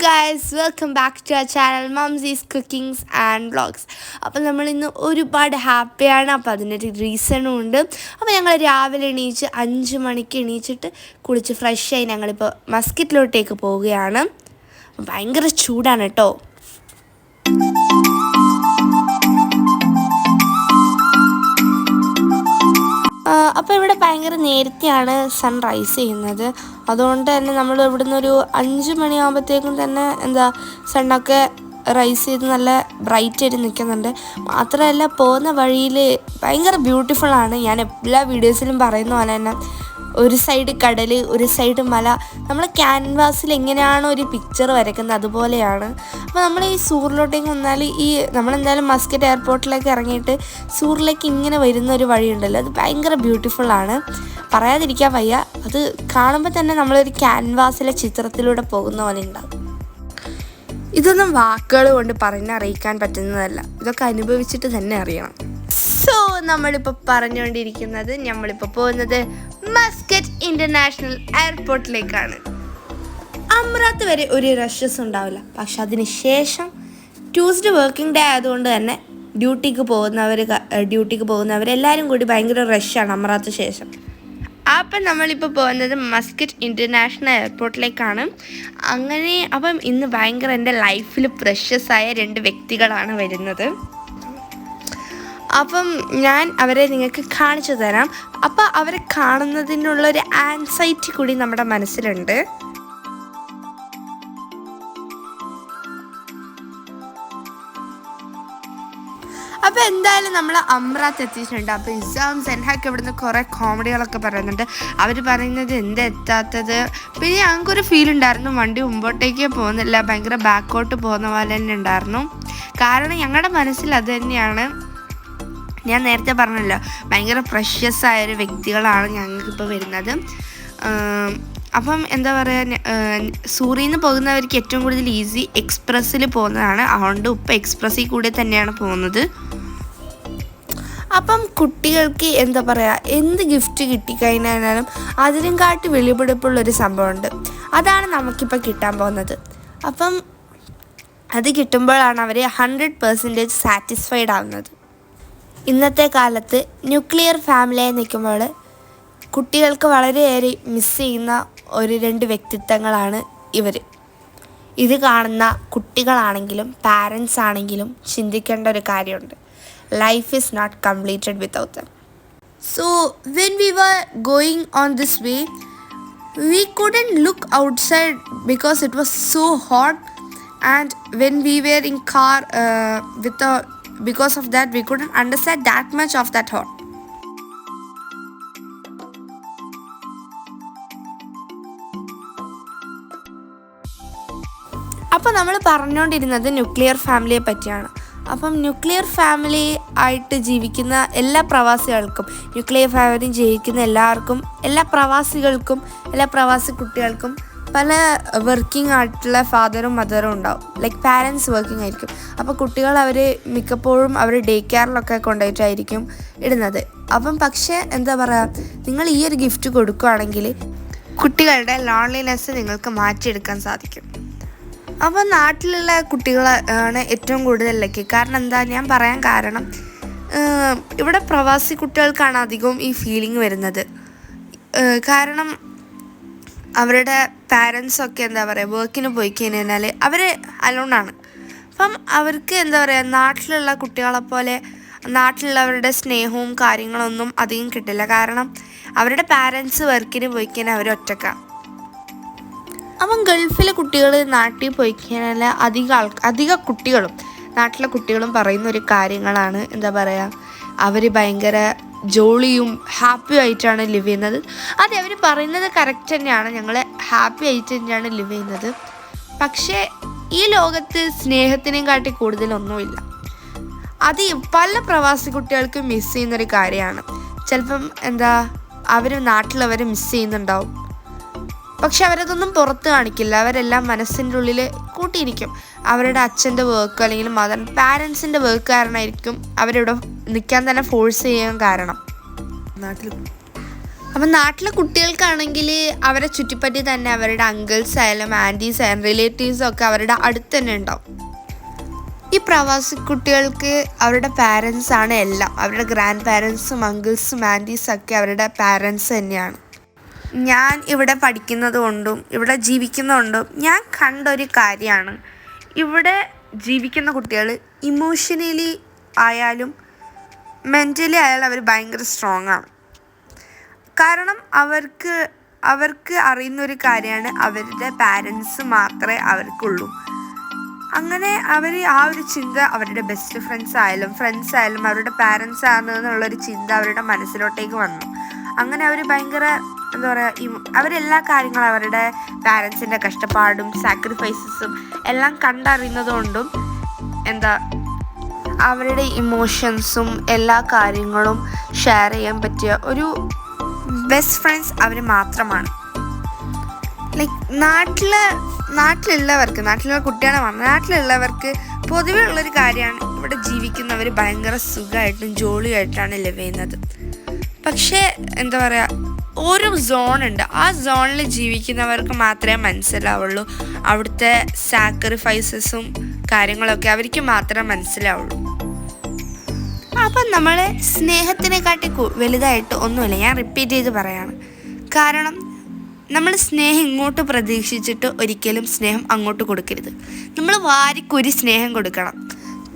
Guys welcome back to our channel mumsies cookings and vlogs അപ്പോൾ നമ്മൾ ഇന്ന് ഒരുപാട് ഹാപ്പിയാണ്. അപ്പോൾ അതിനൊരു റീസണും ഉണ്ട്. അപ്പോൾ ഞങ്ങൾ രാവിലെ എണീച്ച് അഞ്ച് മണിക്ക് എണീച്ചിട്ട് കുളിച്ച് ഫ്രഷായി ഞങ്ങളിപ്പോൾ മസ്കിറ്റിലോട്ടേക്ക് പോവുകയാണ്. ഭയങ്കര ചൂടാണ് കേട്ടോ. അപ്പോൾ ഇവിടെ ഭയങ്കര നേരത്തെയാണ് സൺറൈസ് ചെയ്യുന്നത്. അതുകൊണ്ട് തന്നെ നമ്മൾ ഇവിടുന്ന് ഒരു അഞ്ച് മണിയാകുമ്പോഴത്തേക്കും തന്നെ എന്താ സണ്ണൊക്കെ റൈസ് ചെയ്ത് നല്ല ബ്രൈറ്റ് ആയിട്ട് നിൽക്കുന്നുണ്ട്. മാത്രമല്ല പോകുന്ന വഴിയിൽ ഭയങ്കര ബ്യൂട്ടിഫുൾ ആണ്. ഞാൻ എല്ലാ വീഡിയോസിലും പറയുന്ന പോലെ തന്നെ. ഒരു സൈഡ് കടൽ ഒരു സൈഡ് മല. നമ്മൾ ക്യാൻവാസിൽ എങ്ങനെയാണോ ഒരു പിക്ചർ വരയ്ക്കുന്നത് അതുപോലെയാണ്. അപ്പോൾ നമ്മൾ ഈ സൂറിലോട്ടേക്ക് വന്നാൽ ഈ നമ്മളെന്തായാലും മസ്കറ്റ് എയർപോർട്ടിലേക്ക് ഇറങ്ങിയിട്ട് സൂറിലേക്ക് ഇങ്ങനെ വരുന്ന ഒരു വഴിയുണ്ടല്ലോ. അത് ഭയങ്കര ബ്യൂട്ടിഫുൾ ആണ്. പറയാതിരിക്കാൻ വയ്യ. അത് കാണുമ്പോൾ തന്നെ നമ്മളൊരു ക്യാൻവാസിലെ ചിത്രത്തിലൂടെ പോകുന്ന പോലെ ഉണ്ടാകും ഇതൊന്നും വാക്കുകൾ കൊണ്ട് പറഞ്ഞറിയിക്കാൻ പറ്റുന്നതല്ല. ഇതൊക്കെ അനുഭവിച്ചിട്ട് തന്നെ അറിയണം. നമ്മളിപ്പോൾ പറഞ്ഞുകൊണ്ടിരിക്കുന്നത് നമ്മളിപ്പോൾ പോകുന്നത് മസ്കറ്റ് ഇന്റർനാഷണൽ എയർപോർട്ടിലേക്കാണ് അമ്രാത്ത് വരെ ഒരു റഷസ് ഉണ്ടാവില്ല. പക്ഷെ അതിന് ശേഷം ട്യൂസ്ഡേ വർക്കിംഗ് ഡേ ആയതുകൊണ്ട് തന്നെ ഡ്യൂട്ടിക്ക് പോകുന്നവർ ഡ്യൂട്ടിക്ക് പോകുന്നവരെല്ലാവരും കൂടി ഭയങ്കര റഷാണ് അമറാത്ത് ശേഷം. അപ്പം നമ്മളിപ്പോൾ പോകുന്നത് മസ്കറ്റ് ഇന്റർനാഷണൽ എയർപോർട്ടിലേക്കാണ് അങ്ങനെ അപ്പം ഇന്ന് ഭയങ്കര എന്റെ ലൈഫിൽ പ്രഷ്യസ് ആയ രണ്ട് വ്യക്തികളാണ് വരുന്നത്. അപ്പം ഞാൻ അവരെ നിങ്ങൾക്ക് കാണിച്ചു തരാം. അപ്പം അവരെ കാണുന്നതിനുള്ളൊരു ആൻസൈറ്റി കൂടി നമ്മുടെ മനസ്സിലുണ്ട്. അപ്പോൾ എന്തായാലും നമ്മൾ അമ്രാത്ത് എത്തിയിട്ടുണ്ട്. അപ്പോൾ ഇസാം സെൻഹാക്ക് ഇവിടുന്ന് കുറേ കോമഡികളൊക്കെ പറയുന്നുണ്ട്. അവർ പറയുന്നത് എന്താ എത്താത്തത്? പിന്നെ ഞങ്ങൾക്കൊരു ഫീൽ ഉണ്ടായിരുന്നു. വണ്ടി മുമ്പോട്ടേക്ക് പോകുന്നില്ല. ഭയങ്കര ബാക്കോട്ട് പോകുന്ന പോലെ തന്നെ ഉണ്ടായിരുന്നു. കാരണം ഞങ്ങളുടെ മനസ്സിൽ അത് തന്നെയാണ്. ഞാൻ നേരത്തെ പറഞ്ഞല്ലോ ഭയങ്കര പ്രഷ്യസ് ആയ ഒരു വ്യക്തികളാണ് ഞങ്ങൾക്കിപ്പോൾ വരുന്നത്. അപ്പം എന്താ പറയുക സൂറിയിൽ നിന്ന് പോകുന്നവർക്ക് ഏറ്റവും കൂടുതൽ ഈസി എക്സ്പ്രസ്സിൽ പോകുന്നതാണ്. അതുകൊണ്ട് ഇപ്പം എക്സ്പ്രസ്സിൽ കൂടെ തന്നെയാണ് പോകുന്നത്. അപ്പം കുട്ടികൾക്ക് എന്താ പറയുക എന്ത് ഗിഫ്റ്റ് കിട്ടിക്കഴിഞ്ഞാലും അതിലും കാട്ടി വെളിപ്പെടുപ്പുള്ളൊരു സംഭവമുണ്ട്. അതാണ് നമുക്കിപ്പോൾ കിട്ടാൻ പോകുന്നത്. അപ്പം അത് കിട്ടുമ്പോഴാണ് അവർ ഹൺഡ്രഡ് പെർസെന്റേജ് സാറ്റിസ്ഫൈഡ് ആവുന്നത്. ഇന്നത്തെ കാലത്ത് ന്യൂക്ലിയർ ഫാമിലിയായി നിൽക്കുമ്പോൾ കുട്ടികൾക്ക് വളരെയേറെ മിസ് ചെയ്യുന്ന ഒരു രണ്ട് വ്യക്തിത്വങ്ങളാണ് ഇവർ ഇത് കാണുന്ന കുട്ടികളാണെങ്കിലും പാരൻസ് ആണെങ്കിലും ചിന്തിക്കേണ്ട ഒരു കാര്യമുണ്ട്. Life is not completed without them so when we were going on this way we couldn't look because it was so hot. And when we were in car car the because of that we couldn't understand that much of that hot അപ്പോൾ നമ്മൾ പറഞ്ഞുകൊണ്ടിരുന്നത് nuclear ഫാമിലിയെ പറ്റിയാണ്. അപ്പം nuclear family ആയിട്ട് ജീവിക്കുന്ന എല്ലാ പ്രവാസികൾക്കും nuclear family ജീവിക്കുന്ന എല്ലാവർക്കും എല്ലാ പ്രവാസികൾക്കും എല്ലാ പ്രവാസി കുട്ടികൾക്കും പല വർക്കിംഗ് ആയിട്ടുള്ള ഫാദറും മദറും ഉണ്ടാവും. ലൈക്ക് പാരൻസ് വർക്കിംഗ് ആയിരിക്കും. അപ്പോൾ കുട്ടികൾ അവർ മിക്കപ്പോഴും അവർ ഡേ കെയറിലൊക്കെ കൊണ്ടുപോയിട്ടായിരിക്കും ഇടുന്നത്. അപ്പം പക്ഷേ എന്താ പറയുക നിങ്ങൾ ഈ ഒരു ഗിഫ്റ്റ് കൊടുക്കുകയാണെങ്കിൽ കുട്ടികളുടെ ലോൺലിനെസ് നിങ്ങൾക്ക് മാറ്റിയെടുക്കാൻ സാധിക്കും. അപ്പോൾ നാട്ടിലുള്ള കുട്ടികളാണ് ഏറ്റവും കൂടുതൽ ലക്കി കാരണം എന്താ ഞാൻ പറയാൻ കാരണം ഇവിടെ പ്രവാസി കുട്ടികൾക്കാണ് അധികവും ഈ ഫീലിംഗ് വരുന്നത്. കാരണം അവരുടെ പാരൻസൊക്കെ എന്താ പറയുക വർക്കിന് പോയി കഴിഞ്ഞാൽ അവർ അലോണാണ് അപ്പം അവർക്ക് എന്താ പറയുക നാട്ടിലുള്ള കുട്ടികളെ പോലെ നാട്ടിലുള്ളവരുടെ സ്നേഹവും കാര്യങ്ങളൊന്നും അധികം കിട്ടില്ല. കാരണം അവരുടെ പാരൻസ് വർക്കിന് പോയി കഴിഞ്ഞാൽ അവർ ഒറ്റക്കാണ് അപ്പം ഗൾഫിലെ കുട്ടികൾ നാട്ടിൽ പോയി കഴിഞ്ഞാൽ അധിക ആൾ അധിക കുട്ടികളും നാട്ടിലെ കുട്ടികളും പറയുന്ന ഒരു കാര്യങ്ങളാണ് എന്താ പറയുക അവർ ഭയങ്കര ജോളിയും ഹാപ്പി ആയിട്ടാണ് ലിവ് ചെയ്യുന്നത്. അതെ അവർ പറയുന്നത് കറക്റ്റ് തന്നെയാണ്. ഞങ്ങൾ ഹാപ്പി ആയിട്ട് തന്നെയാണ് ലിവ് ചെയ്യുന്നത്. പക്ഷേ ഈ ലോകത്ത് സ്നേഹത്തിനെയും കാട്ടി കൂടുതലൊന്നുമില്ല. അത് പല പ്രവാസി കുട്ടികൾക്ക് മിസ് ചെയ്യുന്നൊരു കാര്യമാണ്. ചിലപ്പം എന്താ അവർ നാട്ടിലവർ മിസ് ചെയ്യുന്നുണ്ടാവും. പക്ഷെ അവരതൊന്നും പുറത്ത് കാണിക്കില്ല. അവരെല്ലാം മനസ്സിന്റെ ഉള്ളിൽ കൂട്ടിയിരിക്കും. അവരുടെ അച്ഛന്റെ വർക്ക് അല്ലെങ്കിൽ മദർ പാരൻസിന്റെ വർക്ക് കാരണമായിരിക്കും അവരിവിടെ നിൽക്കാൻ തന്നെ ഫോഴ്സ് ചെയ്യാൻ കാരണം. നാട്ടിൽ അപ്പം നാട്ടിലെ കുട്ടികൾക്കാണെങ്കിൽ അവരെ ചുറ്റിപ്പറ്റി തന്നെ അവരുടെ അങ്കിൾസ് ആയാലും ആന്റീസ് ആയാലും റിലേറ്റീവ്സും ഒക്കെ അവരുടെ അടുത്ത് തന്നെ ഉണ്ടാവും. ഈ പ്രവാസി കുട്ടികൾക്ക് അവരുടെ പാരൻസ് ആണ് എല്ലാം. അവരുടെ ഗ്രാൻഡ് പാരൻസും അങ്കിൾസും ആന്റീസും ഒക്കെ അവരുടെ പാരൻസ് തന്നെയാണ്. ഞാൻ ഇവിടെ പഠിക്കുന്നത് കൊണ്ടും ഇവിടെ ജീവിക്കുന്നതുകൊണ്ടും ഞാൻ കണ്ടൊരു കാര്യമാണ്. ഇവിടെ ജീവിക്കുന്ന കുട്ടികൾ ഇമോഷണലി ആയാലും മെന്റലി അയാൾ അവർ ഭയങ്കര സ്ട്രോങ് ആണ്. കാരണം അവർക്ക് അവർക്ക് അറിയുന്ന ഒരു കാര്യമാണ് അവരുടെ പാരൻസ് മാത്രമേ അവർക്കുള്ളൂ. അങ്ങനെ അവർ ആ ഒരു ചിന്ത അവരുടെ ബെസ്റ്റ് ഫ്രണ്ട്സ് ആയാലും ഫ്രണ്ട്സ് ആയാലും അവരുടെ പാരൻസ് ആണ് എന്നുള്ളൊരു ചിന്ത അവരുടെ മനസ്സിലോട്ടേക്ക് വന്നു. അങ്ങനെ അവർ ഭയങ്കര എന്താ പറയുക അവരെല്ലാ കാര്യങ്ങളും അവരുടെ പാരൻസിന്റെ കഷ്ടപ്പാടും സാക്രിഫൈസസും എല്ലാം കണ്ടറിയുന്നതുകൊണ്ടും എന്താ അവരുടെ ഇമോഷൻസും എല്ലാ കാര്യങ്ങളും ഷെയർ ചെയ്യാൻ പറ്റിയ ഒരു ബെസ്റ്റ് ഫ്രണ്ട്സ് അവർ മാത്രമാണ്. ലൈക്ക് നാട്ടിൽ നാട്ടിലുള്ളവർക്ക് നാട്ടിലുള്ള കുട്ടികളെ വന്ന നാട്ടിലുള്ളവർക്ക് പൊതുവേ ഉള്ളൊരു കാര്യമാണ് ഇവിടെ ജീവിക്കുന്നവർ ഭയങ്കര സുഖമായിട്ടും ജോളിയായിട്ടാണ് ലിവ് ചെയ്യുന്നത്. പക്ഷേ എന്താ പറയുക ഓരോ സോണുണ്ട് ആ സോണിൽ ജീവിക്കുന്നവർക്ക് മാത്രമേ മനസ്സിലാവുള്ളൂ. അവിടുത്തെ സാക്രിഫൈസസും കാര്യങ്ങളൊക്കെ അവർക്ക് മാത്രമേ മനസ്സിലാവുള്ളൂ. അപ്പം നമ്മൾ സ്നേഹത്തിനെ കാട്ടി വലുതായിട്ട് ഒന്നുമില്ല. ഞാൻ റിപ്പീറ്റ് ചെയ്ത് പറയാണ്. കാരണം നമ്മൾ സ്നേഹം ഇങ്ങോട്ട് പ്രതീക്ഷിച്ചിട്ട് ഒരിക്കലും സ്നേഹം അങ്ങോട്ട് കൊടുക്കരുത്. നമ്മൾ വാരിക്കൊരു സ്നേഹം കൊടുക്കണം.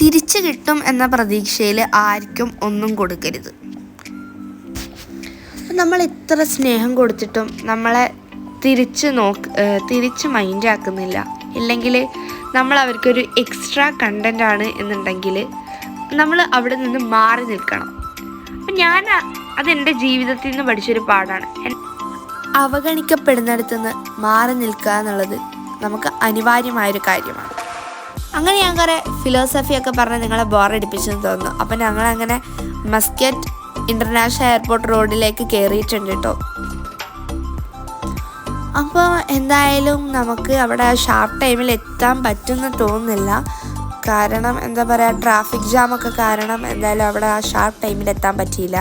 തിരിച്ചു കിട്ടും എന്ന പ്രതീക്ഷയിൽ ആർക്കും ഒന്നും കൊടുക്കരുത്. നമ്മൾ ഇത്ര സ്നേഹം കൊടുത്തിട്ടും നമ്മളെ തിരിച്ച് നോക്ക് തിരിച്ച് മൈൻഡാക്കുന്നില്ല ഇല്ലെങ്കിൽ നമ്മൾ അവർക്കൊരു എക്സ്ട്രാ കണ്ടന്റ് ആണ് എന്നുണ്ടെങ്കിൽ നമ്മൾ അവിടെ നിന്ന് മാറി നിൽക്കണം. അപ്പം ഞാൻ അതെന്റെ ജീവിതത്തിൽ നിന്ന് പഠിച്ചൊരു പാടാണ് അവഗണിക്കപ്പെടുന്നിടത്തുനിന്ന് അവഗണിക്കപ്പെടുന്നിടത്ത് നിന്ന് മാറി നിൽക്കുക എന്നുള്ളത് നമുക്ക് അനിവാര്യമായൊരു കാര്യമാണ്. അങ്ങനെ ഞാൻ കുറേ ഫിലോസഫിയൊക്കെ പറഞ്ഞ് നിങ്ങളെ ബോറടിപ്പിച്ചെന്ന് തോന്നുന്നു. അപ്പം ഞങ്ങളങ്ങനെ മസ്കറ്റ് ഇന്റർനാഷണൽ എയർപോർട്ട് റോഡിലേക്ക് കയറിയിട്ടുണ്ട് കേട്ടോ അപ്പോൾ എന്തായാലും നമുക്ക് അവിടെ ഷാർപ്പ് ടൈമിൽ എത്താൻ പറ്റുമെന്ന് തോന്നുന്നില്ല. കാരണം എന്താ പറയുക ട്രാഫിക് ജാമൊക്കെ കാരണം എന്തായാലും അവിടെ ആ ഷാർപ്പ് ടൈമിൽ എത്താൻ പറ്റിയില്ല.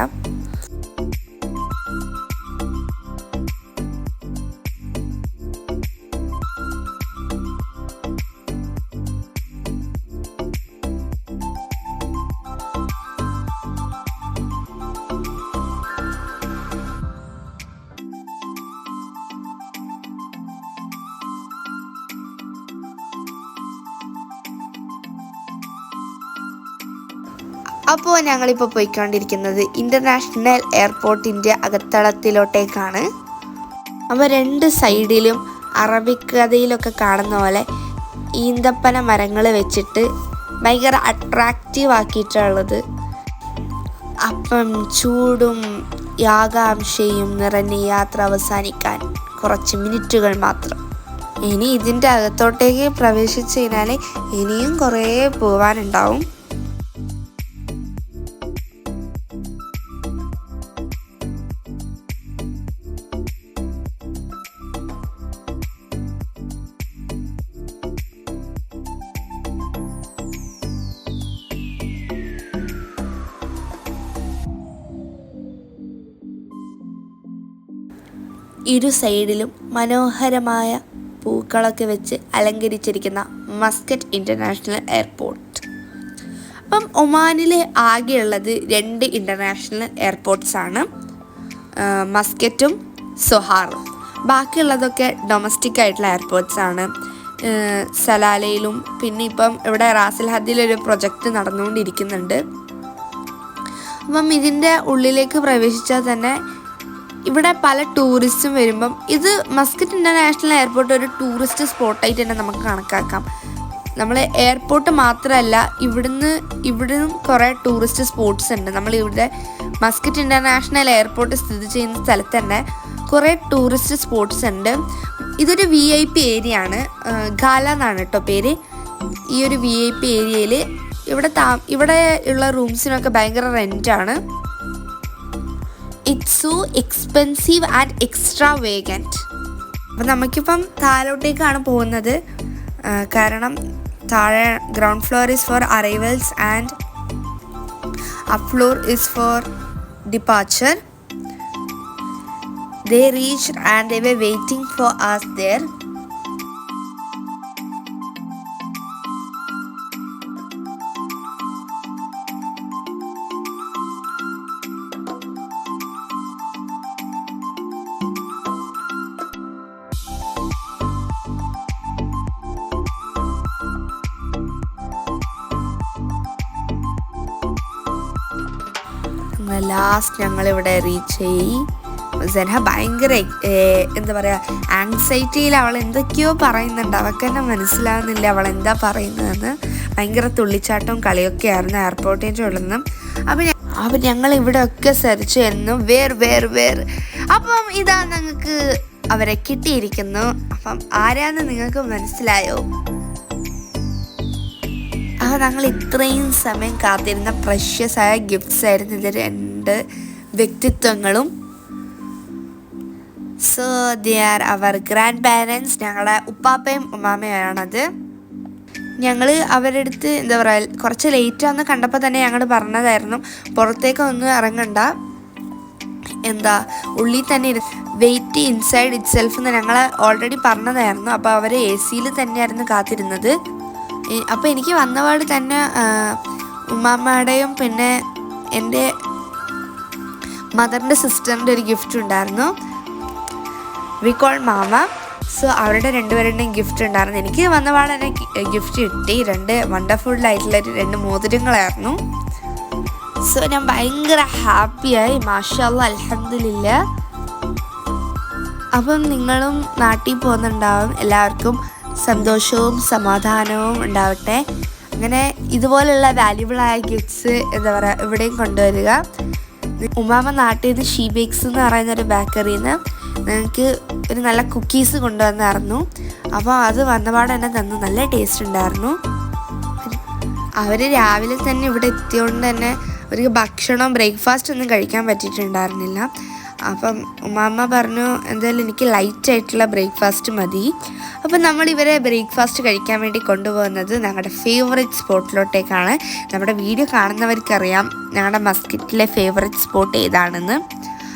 അപ്പോൾ ഞങ്ങളിപ്പോൾ പോയിക്കൊണ്ടിരിക്കുന്നത് ഇന്റർനാഷണൽ എയർപോർട്ടിന്റെ അകത്തളത്തിലോട്ടേക്കാണ്. അപ്പോൾ രണ്ട് സൈഡിലും അറബിക് കഥയിലൊക്കെ കാണുന്ന പോലെ ഈന്തപ്പന മരങ്ങൾ വെച്ചിട്ട് ഭയങ്കര അട്രാക്റ്റീവ് ആക്കിയിട്ടുള്ളത്. അപ്പം ചൂടും യാകാംക്ഷയും നിറഞ്ഞ യാത്ര അവസാനിക്കാൻ കുറച്ച് മിനിറ്റുകൾ മാത്രം. ഇനി ഇതിന്റെ അകത്തോട്ടേക്ക് പ്രവേശിച്ചു കഴിഞ്ഞാൽ ഇനിയും കുറേ പോവാനുണ്ടാവും. ഇരു സൈഡിലും മനോഹരമായ പൂക്കളൊക്കെ വെച്ച് അലങ്കരിച്ചിരിക്കുന്ന മസ്കറ്റ് ഇന്റർനാഷണൽ എയർപോർട്ട്. അപ്പം ഒമാനിലെ ആകെയുള്ളത് രണ്ട് ഇന്റർനാഷണൽ എയർപോർട്ട്സാണ് മസ്കറ്റും സൊഹാറും. ബാക്കിയുള്ളതൊക്കെ ഡൊമസ്റ്റിക് ആയിട്ടുള്ള എയർപോർട്ട്സാണ് സലാലയിലും പിന്നെ ഇപ്പം ഇവിടെ റാസൽ ഹദ്ദിലൊരു പ്രൊജക്റ്റ് നടന്നുകൊണ്ടിരിക്കുന്നുണ്ട്. അപ്പം ഇതിന്റെ ഉള്ളിലേക്ക് പ്രവേശിച്ചാൽ തന്നെ ഇവിടെ പല ടൂറിസ്റ്റും വരുമ്പം ഇത് മസ്കറ്റ് ഇന്റർനാഷണൽ എയർപോർട്ട് ഒരു ടൂറിസ്റ്റ് സ്പോട്ടായിട്ട് തന്നെ നമുക്ക് കണക്കാക്കാം. നമ്മൾ എയർപോർട്ട് മാത്രമല്ല ഇവിടുന്ന് ഇവിടുന്ന് കുറേ ടൂറിസ്റ്റ് സ്പോട്ട്സ് ഉണ്ട്. നമ്മൾ ഇവിടെ മസ്കറ്റ് ഇന്റർനാഷണൽ എയർപോർട്ട് സ്ഥിതി ചെയ്യുന്ന സ്ഥലത്ത് തന്നെ കുറേ ടൂറിസ്റ്റ് സ്പോട്ട്സ് ഉണ്ട്. ഇതൊരു വി ഐ പി ഏരിയ ആണ്. ഗാല എന്നാണ് കേട്ടോ പേര്. ഈ ഒരു വി ഐ പി ഏരിയയിൽ ഇവിടെ താ ഇവിടെ ഉള്ള റൂംസിനൊക്കെ ഭയങ്കര റെന്റാണ് it's so expensive and extravagant അപ്പം നമുക്കിപ്പം താഴോട്ടേക്കാണ് പോകുന്നത് ആ, കാരണം താഴെ ground floor is for arrivals and up floor is for departure they reached and they were waiting for us there last ഞങ്ങളിവിടെ റീച്ച് ചെയ്യി സെൻഹ ഭയങ്കര എന്താ പറയുക ആങ്സൈറ്റിയിൽ അവൾ എന്തൊക്കെയോ പറയുന്നുണ്ട്. അവൾക്ക് തന്നെ മനസ്സിലാവുന്നില്ല അവൾ എന്താ പറയുന്നതെന്ന്. ഭയങ്കര തുള്ളിച്ചാട്ടവും കളിയൊക്കെ ആയിരുന്നു എയർപോർട്ടിന്റെ ഉള്ളിൽ നിന്നും. അപ്പം അപ്പം ഞങ്ങൾ ഇവിടെ ഒക്കെ സെർച്ച് ചെയ്യുന്നു. Where where where. അപ്പം ഇതാ ഞങ്ങൾക്ക് അവരെ കിട്ടിയിരിക്കുന്നു. അപ്പം ആരാന്ന് നിങ്ങൾക്ക് മനസ്സിലായോ? അപ്പോൾ ഞങ്ങൾ ഇത്രയും സമയം കാത്തിരുന്ന പ്രഷ്യസ് ആയ ഗിഫ്റ്റ്സ് ആയിരുന്നു ഇത് രണ്ട് വ്യക്തിത്വങ്ങളും. So there our grandparents ഞങ്ങളുടെ ഉപ്പാപ്പയും ഉമ്മാമയാണത് ഞങ്ങൾ അവരുടെ അടുത്ത് എന്താ പറയുക കുറച്ച് ലേറ്റ് ലേറ്റാന്ന് കണ്ടപ്പോൾ തന്നെ ഞങ്ങൾ പറഞ്ഞതായിരുന്നു പുറത്തേക്ക് ഒന്നും ഇറങ്ങണ്ട. എന്താ ഉള്ളിൽ തന്നെ വെയിറ്റ് ഇൻസൈഡ് ഇറ്റ് സെൽഫ് എന്ന് ഞങ്ങൾ ഓൾറെഡി പറഞ്ഞതായിരുന്നു. അപ്പോൾ അവർ എ സിയിൽ തന്നെയായിരുന്നു കാത്തിരുന്നത്. അപ്പോൾ എനിക്ക് വന്നപാട് തന്നെ ഉമ്മാമ്മയുടെയും പിന്നെ എന്റെ മദറിന്റെ സിസ്റ്ററിന്റെ ഒരു ഗിഫ്റ്റ് ഉണ്ടായിരുന്നു. We call mama. സോ അവരുടെ രണ്ടുപേരുടെയും ഗിഫ്റ്റ് ഉണ്ടായിരുന്നു. എനിക്ക് വന്നപാട് തന്നെ ഗിഫ്റ്റ് കിട്ടി. രണ്ട് വണ്ടർഫുൾ ആയിട്ടുള്ള രണ്ട് മോതിരങ്ങളായിരുന്നു. സോ ഞാൻ ഭയങ്കര ഹാപ്പിയായി. മാഷല്ല അലഹമില്ല അപ്പം നിങ്ങളും നാട്ടിൽ പോകുന്നുണ്ടാവും എല്ലാവർക്കും. സന്തോഷവും സമാധാനവും ഉണ്ടാവട്ടെ. അങ്ങനെ ഇതുപോലുള്ള വാല്യുബിളായ ഗിഫ്റ്റ്സ് എന്താ പറയുക ഇവിടെയും കൊണ്ടുവരിക. ഉമാമ നാട്ടിൽ നിന്ന് ഷീ ബേക്സ് എന്ന് പറയുന്ന ഒരു ബേക്കറിയിൽ നിന്ന് ഞങ്ങൾക്ക് ഒരു നല്ല കുക്കീസ് കൊണ്ടുവന്നായിരുന്നു. അപ്പോൾ അത് വന്നപാട് തന്നെ തന്നു നല്ല ടേസ്റ്റ് ഉണ്ടായിരുന്നു. അവർ രാവിലെ തന്നെ ഇവിടെ എത്തിയോണ്ട് തന്നെ ഒരു ഭക്ഷണം ബ്രേക്ക്ഫാസ്റ്റ് ഒന്നും കഴിക്കാൻ പറ്റിയിട്ടുണ്ടായിരുന്നില്ല. അപ്പം ഉമ്മാമ്മ പറഞ്ഞു എന്തായാലും എനിക്ക് ലൈറ്റ് ആയിട്ടുള്ള ബ്രേക്ക്ഫാസ്റ്റ് മതി. അപ്പം നമ്മൾ ഇവരെ ബ്രേക്ക്ഫാസ്റ്റ് കഴിക്കാൻ വേണ്ടി കൊണ്ടുപോകുന്നത് ഞങ്ങളുടെ ഫേവറേറ്റ് സ്പോട്ടിലോട്ടേക്കാണ് നമ്മുടെ വീഡിയോ കാണുന്നവർക്കറിയാം ഞങ്ങളുടെ മസ്കിറ്റിലെ ഫേവറേറ്റ് സ്പോട്ട് ഏതാണെന്ന്.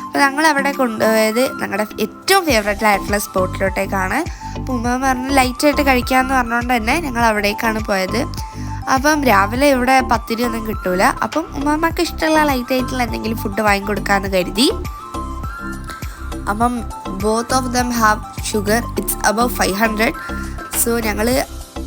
അപ്പോൾ ഞങ്ങൾ അവിടെ കൊണ്ടുപോയത് ഞങ്ങളുടെ ഏറ്റവും ഫേവറേറ്റ് ആയിട്ടുള്ള സ്പോട്ടിലോട്ടേക്കാണ് അപ്പോൾ ഉമ്മ പറഞ്ഞു ലൈറ്റായിട്ട് കഴിക്കാമെന്ന് പറഞ്ഞുകൊണ്ട് തന്നെ ഞങ്ങൾ അവിടേക്കാണ് പോയത്. അപ്പം രാവിലെ ഇവിടെ പത്തിരി ഒന്നും കിട്ടൂല. അപ്പം ഉമ്മാമ്മക്ക് ഇഷ്ടമുള്ള ലൈറ്റ് ആയിട്ടുള്ള എന്തെങ്കിലും ഫുഡ് വാങ്ങിക്കൊടുക്കാമെന്ന് കരുതി. അപ്പം both of them have sugar it's above five hundred so ഞങ്ങൾ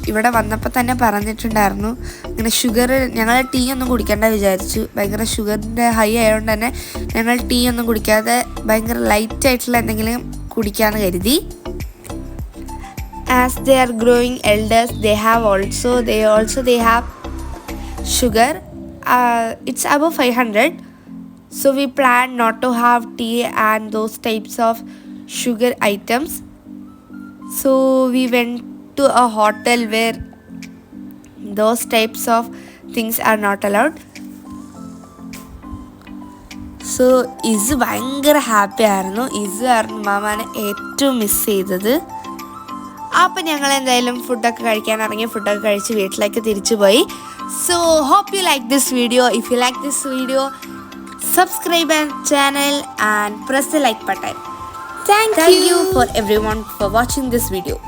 ഇവിടെ വന്നപ്പോൾ തന്നെ പറഞ്ഞിട്ടുണ്ടായിരുന്നു. ഇങ്ങനെ ഷുഗർ ഞങ്ങൾ ടീ ഒന്നും കുടിക്കേണ്ട വിചാരിച്ചു. ഭയങ്കര ഷുഗറിന്റെ ഹൈ ആയതുകൊണ്ട് തന്നെ ഞങ്ങൾ ടീ ഒന്നും കുടിക്കാതെ ഭയങ്കര ലൈറ്റ് ആയിട്ടുള്ള എന്തെങ്കിലും കുടിക്കാമെന്ന് കരുതി. As they are growing elders they have also they also they have sugar it's above five 500 so we plan not to have tea and those types of sugar items. So we went to a hotel where those types of things are not allowed. So is ഭയങ്കര happy ആയിരുന്നു. Is ആയിരുന്നു മാമാനെ ഏറ്റവും miss ചെയ്തത്. അപ്പം ഞങ്ങൾ എന്തായാലും ഫുഡൊക്കെ കഴിക്കാൻ ഇറങ്ങി ഫുഡൊക്കെ കഴിച്ച് വീട്ടിലേക്ക് തിരിച്ചു പോയി. So hope you like this video if you like this video subscribe our channel and press the like button. Thank, Thank you. you for everyone for watching this video.